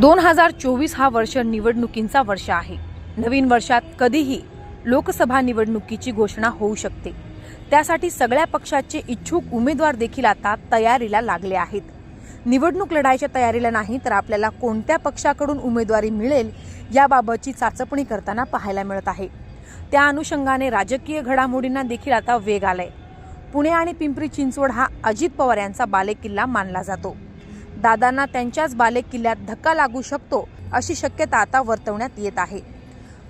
दोन हजार चोवीस हा वर्ष निवडणुकींचा वर्ष आहे. नवीन वर्षात कधीही लोकसभा निवडणुकीची घोषणा होऊ शकते. त्यासाठी सगळ्या पक्षाचे इच्छुक उमेदवार देखील आता तयारीला लागले आहेत. निवडणूक लढायच्या तयारीला नाही तर आपल्याला कोणत्या पक्षाकडून उमेदवारी मिळेल याबाबतची चाचपणी करताना पाहायला मिळत आहे. त्या अनुषंगाने राजकीय घडामोडींना देखील आता वेग आलाय. पुणे आणि पिंपरी चिंचवड हा अजित पवार यांचा बालेकिल्ला मानला जातो. दादांना त्यांच्याच बालेकिल्ल्यात धक्का लागू शकतो अशी शक्यता आता वर्तवण्यात येत आहे.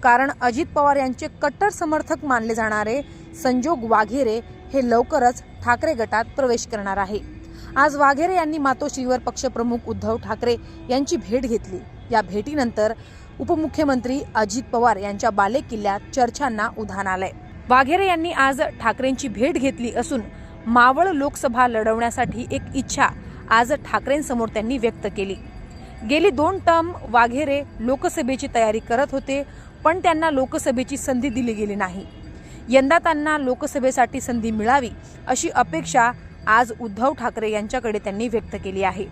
कारण अजित पवार यांचे कट्टर समर्थक मानले जाणारे संजोग वाघेरे हे लवकरच ठाकरे गटात प्रवेश करणार आहे. आज वाघेरे यांनी मातोश्रीवर पक्षप्रमुख उद्धव ठाकरे यांची भेट घेतली. या भेटीनंतर उपमुख्यमंत्री अजित पवार यांच्या बालेकिल्ल्यात चर्चांना उधाण आलंय. वाघेरे यांनी आज ठाकरेंची भेट घेतली असून मावळ लोकसभा लढवण्यासाठी एक इच्छा आज ठाकरेंसमोर त्यांनी व्यक्त केली. गेली दोन टर्म वाघेरे लोकसभेची तयारी करत होते पण त्यांना लोकसभेची संधी दिली गेली नाही. यंदा त्यांना लोकसभेसाठी संधी मिळावी अशी अपेक्षा आज उद्धव ठाकरे यांच्याकडे त्यांनी व्यक्त केली आहे.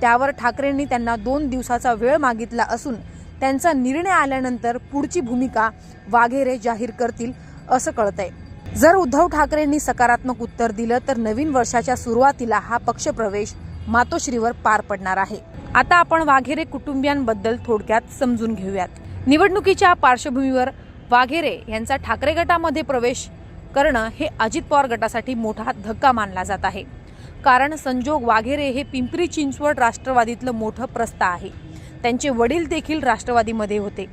त्यावर ठाकरेंनी त्यांना दोन दिवसाचा वेळ मागितला असून त्यांचा निर्णय आल्यानंतर पुढची भूमिका वाघेरे जाहीर करतील असं कळतंय. जर उद्धव ठाकरेंनी सकारात्मक उत्तर दिलं तर नवीन वर्षाच्या सुरुवातीला हा पक्षप्रवेश मातोश्रीवर पार पडणार आहे. आता आपण वाघेरे कुटुंबियांबद्दल थोडक्यात समजून घेऊयात. निवडणुकीच्या पार्श्वभूमीवर वाघेरे यांचा ठाकरे गटामध्ये प्रवेश करणं हे अजित पवार गटासाठी मोठा धक्का मानला जात आहे. कारण संजोग वाघेरे हे पिंपरी चिंचवड राष्ट्रवादीतलं मोठं प्रस्थ आहे. त्यांचे वडील देखील राष्ट्रवादीमध्ये होते.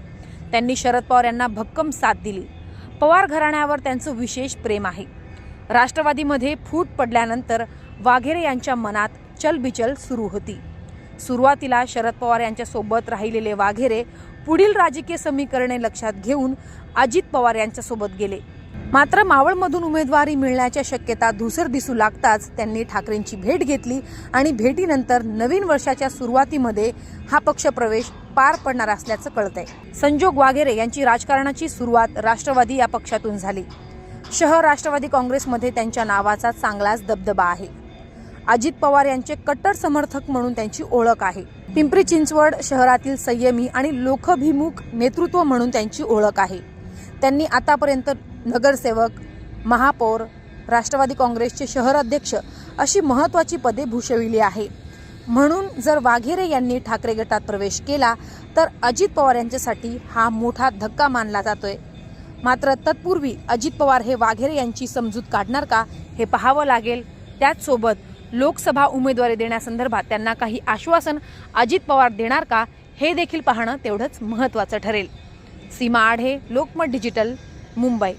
त्यांनी शरद पवार यांना भक्कम साथ दिली. पवार घराण्यावर त्यांचं विशेष प्रेम आहे. राष्ट्रवादीमध्ये फूट पडल्यानंतर वाघेरे यांच्या मनात चलबिचल सुरू होती. सुरुवातीला शरद पवार यांच्यासोबत राहिलेले वाघेरे पुढील राजकीय समीकरणे लक्षात घेऊन अजित पवार यांच्यासोबत गेले. मात्र मावळमधून उमेदवारी मिळण्याच्या शक्यता धुसर दिसू लागताच त्यांनी ठाकरेंची भेट घेतली आणि भेटीनंतर नवीन वर्षाच्या सुरुवातीमध्ये हा पक्षप्रवेश पार पडणार असल्याचं कळतंय. संजोग वाघेरे यांची राजकारणाची सुरुवात राष्ट्रवादी या पक्षातून झाली. शहर राष्ट्रवादी काँग्रेसमध्ये त्यांच्या नावाचा चांगलाच दबदबा आहे. अजित पवार यांचे कट्टर समर्थक म्हणून त्यांची ओळख आहे. पिंपरी चिंचवड शहरातील संयमी आणि लोकभिमुख नेतृत्व म्हणून त्यांची ओळख आहे. त्यांनी आतापर्यंत नगरसेवक महापौर राष्ट्रवादी काँग्रेसचे शहर अध्यक्ष अशी महत्त्वाची पदे भूषविली आहे. म्हणून जर वाघेरे यांनी ठाकरे गटात प्रवेश केला तर अजित पवार यांच्यासाठी हा मोठा धक्का मानला जातोय. मात्र तत्पूर्वी अजित पवार हे वाघेरे यांची समजूत काढणार का हे पाहावं लागेल. त्याचसोबत लोकसभा उमेदवारी देण्यासंदर्भात त्यांना काही आश्वासन अजित पवार देणार का हे देखील पाहणं तेवढंच महत्त्वाचं ठरेल. सीमा आढे लोकमत डिजिटल मुंबई.